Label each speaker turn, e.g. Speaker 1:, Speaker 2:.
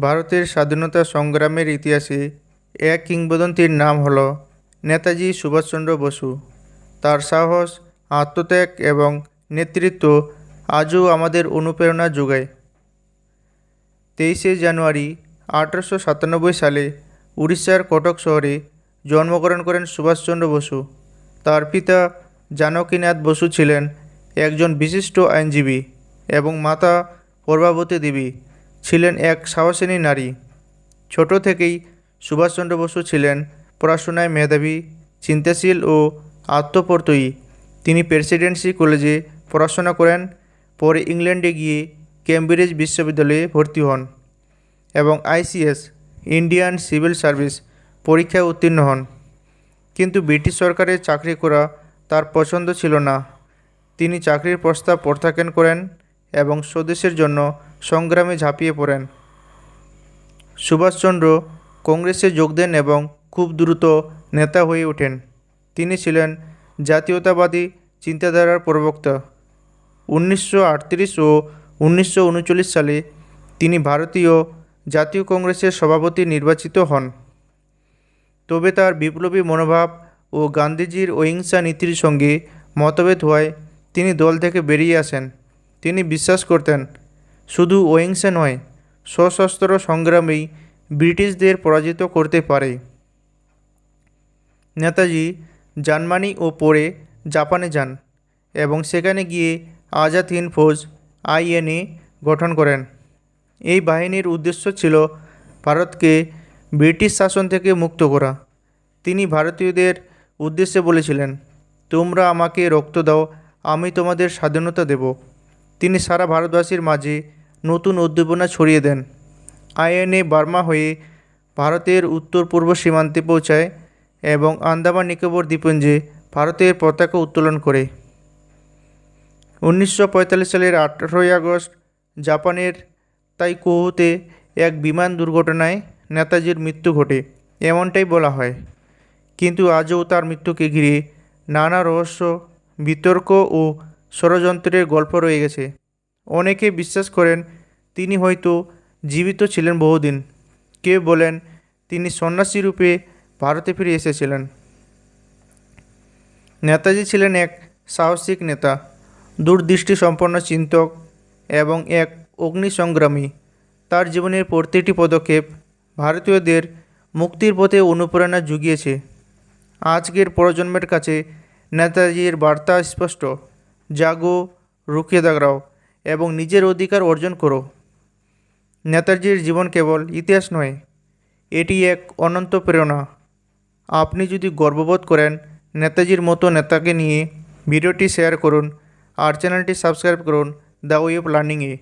Speaker 1: ভারতের স্বাধীনতা সংগ্রামের ইতিহাসে এক কিংবদন্তির নাম হল নেতাজি সুভাষচন্দ্র বসু। তার সাহস, আত্মত্যাগ এবং নেতৃত্ব আজও আমাদের অনুপ্রেরণা যোগায়। তেইশে জানুয়ারি আঠারোশো সাতানব্বই সালে উড়িষ্যার কটক শহরে জন্মগ্রহণ করেন সুভাষচন্দ্র বসু। তার পিতা জানকীনাথ বসু ছিলেন একজন বিশিষ্ট আইনজীবী এবং মাতা প্রভাবতী দেবী। ছিলেন এক সাহসিনী নারী। ছোট থেকেই সুভাষচন্দ্র বসু ছিলেন পড়াশোনায় মেধাবী, চিন্তাশীল ও আত্মপ্রত্যয়ী তিনি প্রেসিডেন্সি কলেজে পড়াশোনা করেন, পরে ইংল্যান্ডে গিয়ে কেমব্রিজ বিশ্ববিদ্যালয়ে ভর্তি হন এবং আইসিএস, ইন্ডিয়ান সিভিল সার্ভিস পরীক্ষায় উত্তীর্ণ হন। কিন্তু ব্রিটিশ সরকারের চাকরি করা তার পছন্দ ছিল না। তিনি চাকরির প্রস্তাব প্রত্যাখ্যান করেন এবং স্বদেশের জন্য সংগ্রামে ঝাঁপিয়ে পড়েন। সুভাষচন্দ্র কংগ্রেসে যোগ দেন এবং খুব দ্রুত নেতা হয়ে ওঠেন। তিনি ছিলেন জাতীয়তাবাদী চিন্তাধারার প্রবক্তা। উনিশশো আটত্রিশ ও উনিশশো উনচল্লিশ সালে তিনি ভারতীয় জাতীয় কংগ্রেসের সভাপতি নির্বাচিত হন। তবে তার বিপ্লবী মনোভাব ও গান্ধীজির অহিংসা নীতির সঙ্গে মতভেদ হওয়ায় তিনি দল থেকে বেরিয়ে আসেন। তিনি বিশ্বাস করতেন শুধু অহিংসা নয়, সশস্ত্র সংগ্রামেই ব্রিটিশদের পরাজিত করতে পারে। নেতাজি জার্মানি ও পরে জাপানে যান এবং সেখানে গিয়ে আজাদ হিন্দ ফৌজ আইএনএ গঠন করেন। এই বাহিনীর উদ্দেশ্য ছিল ভারতকে ব্রিটিশ শাসন থেকে মুক্ত করা। তিনি ভারতীয়দের উদ্দেশ্যে বলেছিলেন, তোমরা আমাকে রক্ত দাও, আমি তোমাদের স্বাধীনতা দেব। তিনি সারা ভারতবাসীর মাঝে নতুন উদ্দীপনা ছড়িয়ে দেন। আইএনএ বার্মা হয়ে ভারতের উত্তর পূর্ব সীমান্তে পৌঁছায় এবং আন্দামান নিকোবর দ্বীপপুঞ্জে ভারতের পতাকা উত্তোলন করে। উনিশশো পঁয়তাল্লিশ সালের আঠেরোই আগস্ট জাপানের তাইকোহুতে এক বিমান দুর্ঘটনায় নেতাজির মৃত্যু ঘটে, এমনটাই বলা হয়। কিন্তু আজও তার মৃত্যুকে ঘিরে নানা রহস্য, বিতর্ক ও ষড়যন্ত্রের গল্প রয়ে গেছে। অনেকে বিশ্বাস করেন তিনি হয়তো জীবিত ছিলেন বহুদিন। কেউ বলেন তিনি সন্ন্যাসী রূপে ভারতে ফিরে এসেছিলেন। নেতাজি ছিলেন এক সাহসিক নেতা দূরদৃষ্টি সম্পন্ন চিন্তক এবং এক অগ্নিসংগ্রামী। তার জীবনের প্রতিটি পদক্ষেপ ভারতীয়দের মুক্তির পথে অনুপ্রেরণা জুগিয়েছে। আজকের প্রজন্মের কাছে নেতাজির বার্তা স্পষ্ট। জাগো, রুখে দাঁড়াও। এবং নিজের অধিকার অর্জন করো। নেতাজির জীবন কেবল ইতিহাস নয়, এটি এক অনন্ত প্রেরণা। আপনি যদি গর্ববোধ করেন নেতাজির মতো নেতাকে নিয়ে, ভিডিওটি শেয়ার করুন আর চ্যানেলটি সাবস্ক্রাইব করুন দ্য ওয়ে অফ লার্নিংয়ে।